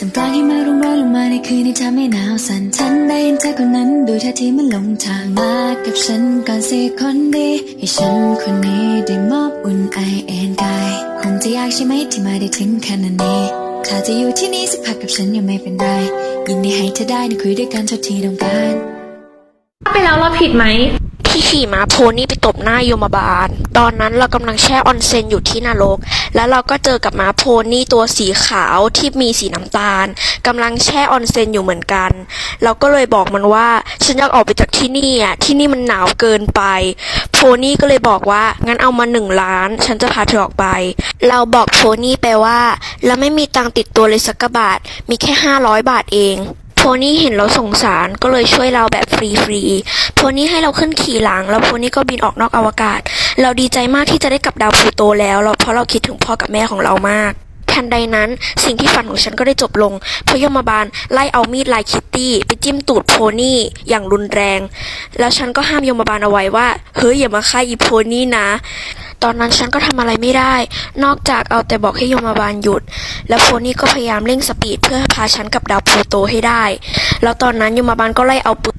จำกลางหิมะร่วงโรยลงมาในคืนที่ทำให้หนาวสั่นฉันได้เห็นเธอคนนั้นดูท่าทีมันหลงทางมากับฉันก่อนสิคนดีให้ฉันคนนี้ได้มอบอุ่นไอเอ็นกายคงจะยากใช่ไหมที่มาได้ถึงขนาดนี้ถ้าจะอยู่ที่นี่สักพักกับฉันยังไม่เป็นไรยินดีให้เธอได้นะคุยด้วยกันเท่าที่ต้องการไปแล้วเราผิดไหมที่ขี่ม้าโพนี่ไปตบหน้าโยมบาล ตอนนั้นเรากำลังแช่ออนเซนอยู่ที่นรก แล้วเราก็เจอกับม้าโพนี่ตัวสีขาวที่มีสีน้ำตาลกำลังแช่ออนเซ็นอยู่เหมือนกัน เราก็เลยบอกมันว่า ฉันอยากออกไปจากที่นี่อะที่นี่มันหนาวเกินไป โพนี่ก็เลยบอกว่างั้นเอามาหนึ่งล้าน ฉันจะพาเธอออกไป เราบอกโพนี่ไปว่าเราไม่มีตังติดตัวเลยสักบาท มีแค่ห้าร้อยบาทเองโพนี่เห็นเราสงสารก็เลยช่วยเราแบบฟรีๆ โพนี่ให้เราขึ้นขี่หลัง แล้วโพนี่ก็บินออกนอกอวกาศ เราดีใจมากที่จะได้กลับดาวพลูโตแล้วเพราะเราคิดถึงพ่อกับแม่ของเรามากทันใดนั้นสิ่งที่ฝันของฉันก็ได้จบลงเพราะยมบาลไล่เอามีดลายคิตตี้ไปจิ้มตูดโพนี่อย่างรุนแรง แล้วฉันก็ห้ามยมบาลเอาไว้ว่า เฮ้ยอย่ามาฆ่าอีโพนี่นะ ตอนนั้นฉันก็ทำอะไรไม่ได้ นอกจากเอาแต่บอกให้ยมบาลหยุด แล้วโพนี่ก็พยายามเร่งสปีดเพื่อพาฉันกลับดาวพลูโตให้ได้ แล้วตอนนั้นยมบาลก็ไล่เอาปื